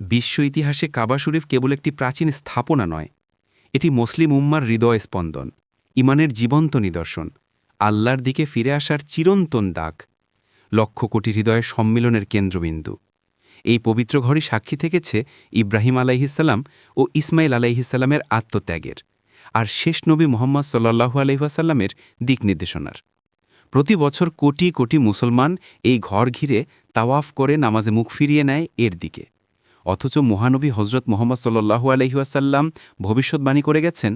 বিশ্ব ইতিহাসে কাবা শরীফ কেবল একটি প্রাচীন স্থাপনা নয়, এটি মুসলিম উম্মার হৃদয় স্পন্দন, ইমানের জীবন্ত নিদর্শন, আল্লাহর দিকে ফিরে আসার চিরন্তন ডাক, লক্ষ কোটি হৃদয়ের সম্মিলনের কেন্দ্রবিন্দু। এই পবিত্র ঘরই সাক্ষী থেকেছে ইব্রাহিম আলাইহিসাল্লাম ও ইসমাইল আলাইহিসাল্লামের আত্মত্যাগের, আর শেষ নবী মোহাম্মদ সাল্লাহু আলহিহাসাল্লামের দিক নির্দেশনার। প্রতি বছর কোটি কোটি মুসলমান এই ঘর ঘিরে তাওয়াফ করে নামাজে মুখ ফিরিয়ে নেয় এর দিকে। অথচ মহানবী হজরত মোহাম্মদ সাল্লাহু আলহিউসাল্লাম ভবিষ্যৎবাণী করে গেছেন,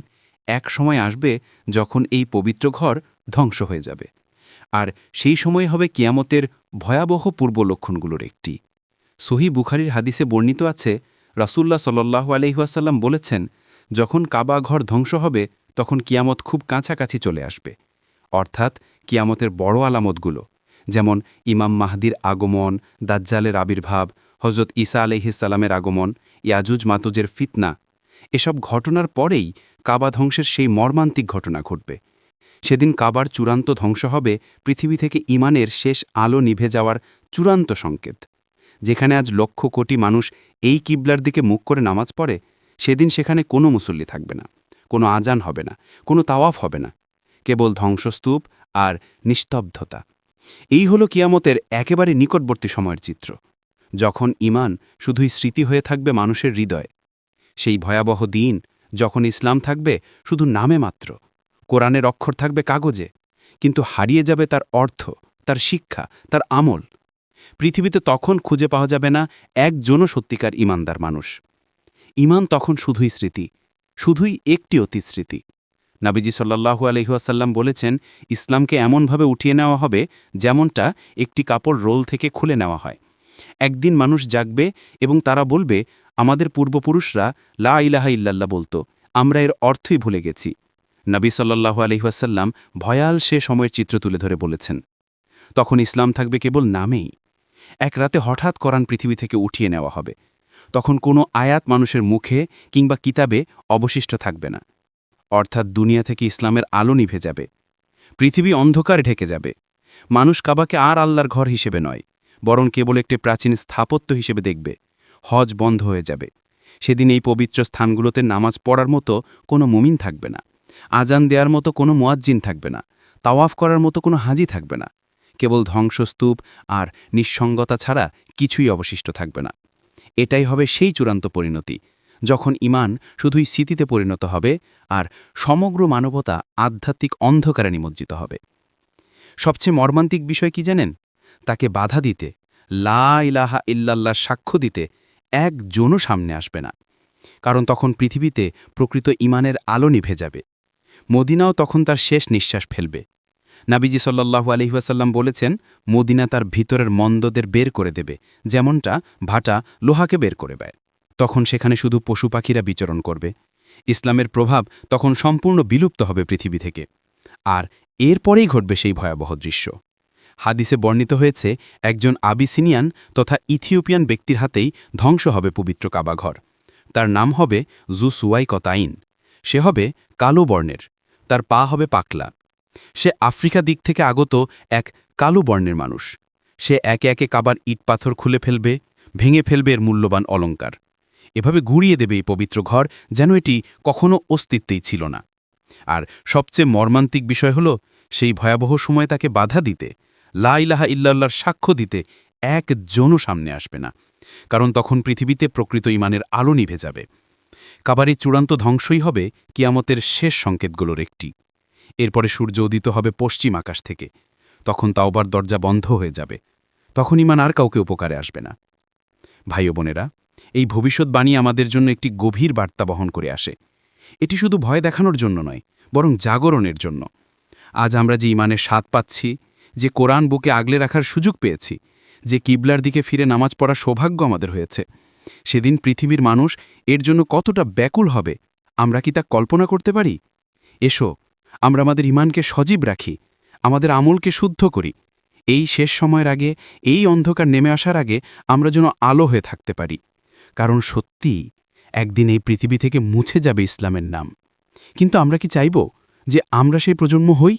এক সময় আসবে যখন এই পবিত্র ঘর ধ্বংস হয়ে যাবে। আর সেই সময় হবে কিয়ামতের ভয়াবহ পূর্ব লক্ষণগুলোর একটি। সহি বুখারির হাদিসে বর্ণিত আছে রাসুল্লাহ সাল্লাহু আলহিহাসাল্লাম বলেছেন, যখন কাবা ঘর ধ্বংস হবে, তখন কিয়ামত খুব কাছাকাছি চলে আসবে। অর্থাৎ কিয়ামতের বড় আলামতগুলো, যেমন ইমাম মাহদির আগমন, দাজ্জালের আবির্ভাব হজরত ঈসা আলহিসাল্লামের আগমন, ইয়াজুজ মাতুজের ফিতনা, এসব ঘটনার পরেই কাবা ধ্বংসের সেই মর্মান্তিক ঘটনা ঘটবে। সেদিন কাবার চূড়ান্ত ধ্বংস হবে পৃথিবী থেকে ইমানের শেষ আলো নিভে যাওয়ার চূড়ান্ত সংকেত। যেখানে আজ লক্ষ কোটি মানুষ এই কিবলার দিকে মুখ করে নামাজ পড়ে, সেদিন সেখানে কোনো মুসল্লি থাকবে না, কোনো আজান হবে না, কোনো তাওয়াফ হবে না, কেবল ধ্বংসস্তূপ আর নিস্তব্ধতা। এই হল কিয়ামতের একেবারে নিকটবর্তী সময়ের চিত্র। যখন ইমান শুধুই স্মৃতি হয়ে থাকবে মানুষের হৃদয়, সেই ভয়াবহ দিন যখন ইসলাম থাকবে শুধু নামে মাত্র, কোরআনের অক্ষর থাকবে কাগজে, কিন্তু হারিয়ে যাবে তার অর্থ, তার শিক্ষা, তার আমল। পৃথিবীতে তখন খুঁজে পাওয়া যাবে না একজনও সত্যিকার ইমানদার মানুষ। ইমান তখন শুধুই স্মৃতি, শুধুই একটি অতীত স্মৃতি নাবিজি সাল্লাহু আলহিহাসাল্লাম বলেছেন, ইসলামকে এমনভাবে উঠিয়ে নেওয়া হবে যেমনটা একটি কাপড় রোল থেকে খুলে নেওয়া হয়। একদিন মানুষ জাগবে এবং তারা বলবে, আমাদের পূর্বপুরুষরা লা ইলাহা ইল্লাল্লাহ বলতো, আমরা এর অর্থই ভুলে গেছি। নবী সাল্লাহু আলহিহাসাল্লাম ভয়াল সে সময়ের চিত্র তুলে ধরে বলেছেন। তখন ইসলাম থাকবে কেবল নামেই। এক রাতে হঠাৎ করান পৃথিবী থেকে উঠিয়ে নেওয়া হবে। তখন কোনো আয়াত মানুষের মুখে কিংবা কিতাবে অবশিষ্ট থাকবে না। অর্থাৎ দুনিয়া থেকে ইসলামের আলো নিভে যাবে। পৃথিবী অন্ধকার ঢেকে যাবে। মানুষ কাবাকে আর আল্লাহর ঘর হিসেবে নয়। বরং কেবল একটি প্রাচীন স্থাপত্য হিসেবে দেখবে। হজ বন্ধ হয়ে যাবে। সেদিন এই পবিত্র স্থানগুলোতে নামাজ পড়ার মতো কোনো মুমিন থাকবে না। আজান দেওয়ার মতো কোনো মোয়াজ্জিন থাকবে না। তাওয়াফ করার মতো কোনো হাজি থাকবে না। কেবল ধ্বংসস্তূপ আর নিঃসঙ্গতা ছাড়া কিছুই অবশিষ্ট থাকবে না। এটাই হবে সেই চূড়ান্ত পরিণতি। যখন ইমান শুধুই স্মৃতিতে পরিণত হবে আর সমগ্র মানবতা আধ্যাত্মিক অন্ধকারে নিমজ্জিত হবে। সবচেয়ে মর্মান্তিক বিষয় কি জানেন? তাকে বাধা দিতে, লা ইলাহা ইল্লাল্লাহ সাক্ষ্য দিতে একজনও সামনে আসবে না। কারণ তখন পৃথিবীতে প্রকৃত ইমানের আলো নিভে যাবে। মদিনাও তখন তার শেষ নিঃশ্বাস ফেলবে। নাবিজি সাল্লাহু আলহিহাসাল্লাম বলেছেন, মদিনা তার ভিতরের মন্দদের বের করে দেবে, যেমনটা ভাটা লোহাকে বের করে দেয়। তখন সেখানে শুধু পশু পাখিরা বিচরণ করবে। ইসলামের প্রভাব তখন সম্পূর্ণ বিলুপ্ত হবে পৃথিবী থেকে। আর এরপরেই ঘটবে সেই ভয়াবহ দৃশ্য। হাদিসে বর্ণিত হয়েছে, একজন আবিসিনিয়ান তথা ইথিওপিয়ান ব্যক্তির হাতেই ধ্বংস হবে পবিত্র কাবাঘর তার নাম হবে জু সুয়াই কতাইন সে হবে কালো বর্ণের। তার পা হবে পাকলা। সে আফ্রিকা দিক থেকে আগত এক কালো বর্ণের মানুষ। সে একে একে কাবার ইট পাথর খুলে ফেলবে, ভেঙে ফেলবে এর মূল্যবান অলঙ্কার। এভাবে ঘুরিয়ে দেবে এই পবিত্র ঘর যেন এটি কখনো অস্তিত্বেই ছিল না। আর সবচেয়ে মর্মান্তিক বিষয় হল সেই ভয়াবহ সময় তাকে বাধা দিতে লা ইলাহা ইল্লাল্লাহর সাক্ষ্য দিতে একজনও সামনে আসবে না, কারণ তখন পৃথিবীতে প্রকৃত ইমানের আলো নিভে যাবে। কাবারির চূড়ান্ত ধ্বংসই হবে কিয়ামতের শেষ সংকেতগুলোর একটি। এরপরে সূর্য উদিত হবে পশ্চিম আকাশ থেকে। তখন তাওবার দরজা বন্ধ হয়ে যাবে। তখন ইমান আর কাউকে উপকারে আসবে না। ভাই বোনেরা, এই ভবিষ্যৎবাণী আমাদের জন্য একটি গভীর বার্তা বহন করে আসে। এটি শুধু ভয় দেখানোর জন্য নয়, বরং জাগরণের জন্য। আজ আমরা যে ইমানের স্বাদ পাচ্ছি যে কোরআন বুকে আগলে রাখার সুযোগ পেয়েছি, যে কিবলার দিকে ফিরে নামাজ পড়ার সৌভাগ্য আমাদের হয়েছে। সেদিন পৃথিবীর মানুষ এর জন্য কতটা ব্যাকুল হবে, আমরা কি তা কল্পনা করতে পারি? এসো, আমরা আমাদের ইমানকে সজীব রাখি, আমাদের আমলকে শুদ্ধ করি। এই শেষ সময়ের আগে, এই অন্ধকার নেমে আসার আগে আমরা যেন আলো হয়ে থাকতে পারি। কারণ সত্যি, একদিন এই পৃথিবী থেকে মুছে যাবে ইসলামের নাম। কিন্তু আমরা কি চাইব যে আমরা সেই প্রজন্ম হই?